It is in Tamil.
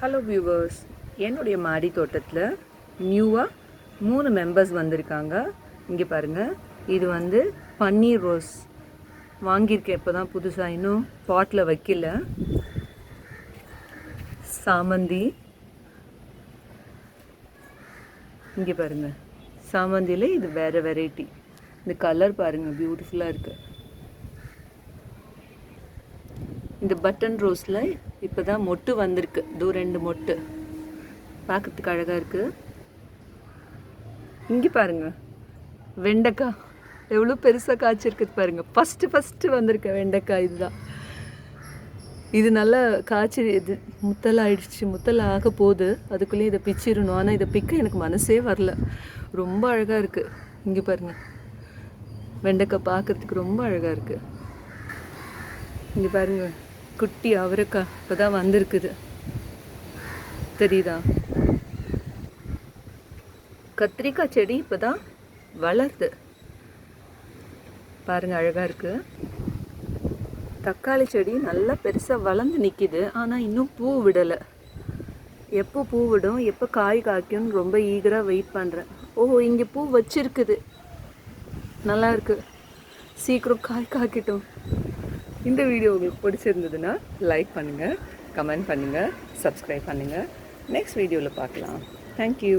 ஹலோ வியூவர்ஸ் என்னுடைய மாடி தோட்டத்தில் நியூவாக மூணு மெம்பர்ஸ் வந்திருக்காங்க. இங்கே பாருங்கள் இது வந்து பன்னீர் ரோஸ். வாங்கியிருக்கேன். இப்போ தான் புதுசாக இன்னும் பாட்டில் வைக்கல. சாமந்தி. இங்கே பாருங்கள் சாமந்தியில் இது வேறு வெரைட்டி இந்த கலர் பாருங்கள் பியூட்டிஃபுல்லாக இருக்குது இந்த பட்டன் ரோஸில் இப்போ தான் மொட்டு வந்திருக்கு. தூ ரெண்டு மொட்டு. பார்க்கறதுக்கு அழகாக இருக்குது இங்கே பாருங்க. வெண்டைக்காய். எவ்வளோ பெருசாக காய்ச்சிருக்குது பாருங்கள் ஃபஸ்ட்டு ஃபஸ்ட்டு வந்திருக்க வெண்டைக்காய் இதுதான். இது நல்லா காய்ச்சி இது முத்தல் ஆயிடுச்சு முத்தல் ஆக போகுது. அதுக்குள்ளேயே இதை பிச்சிடணும். ஆனால் இதை பிக்க எனக்கு மனசே வரல. ரொம்ப அழகாக இருக்குது இங்கே பாருங்கள் வெண்டைக்காய் பார்க்கறதுக்கு ரொம்ப அழகாக இருக்குது இங்கே பாருங்கள் குட்டி அவரைக்காய் இப்போ தான் வந்திருக்குது. தெரியுதா? கத்திரிக்காய் செடி இப்போ தான் வளருது. பாருங்கள் அழகாக இருக்குது தக்காளி செடி நல்லா பெருசாக வளர்ந்து நிற்கிது ஆனால் இன்னும் பூ விடலை. எப்போ பூ விடும் எப்போ காய் காய்க்கும்னு ரொம்ப ஈகராக வெயிட் பண்ணுறேன் ஓ இங்கே பூ வச்சிருக்குது. நல்லா இருக்குது சீக்கிரம் காய் காய்க்கட்டும். இந்த வீடியோ உங்களுக்கு பிடிச்சிருந்ததுன்னா லைக் பண்ணுங்கள் கமெண்ட் பண்ணுங்கள் சப்ஸ்கிரைப் பண்ணுங்கள் நெக்ஸ்ட் வீடியோவில் பார்க்கலாம். தேங்க்யூ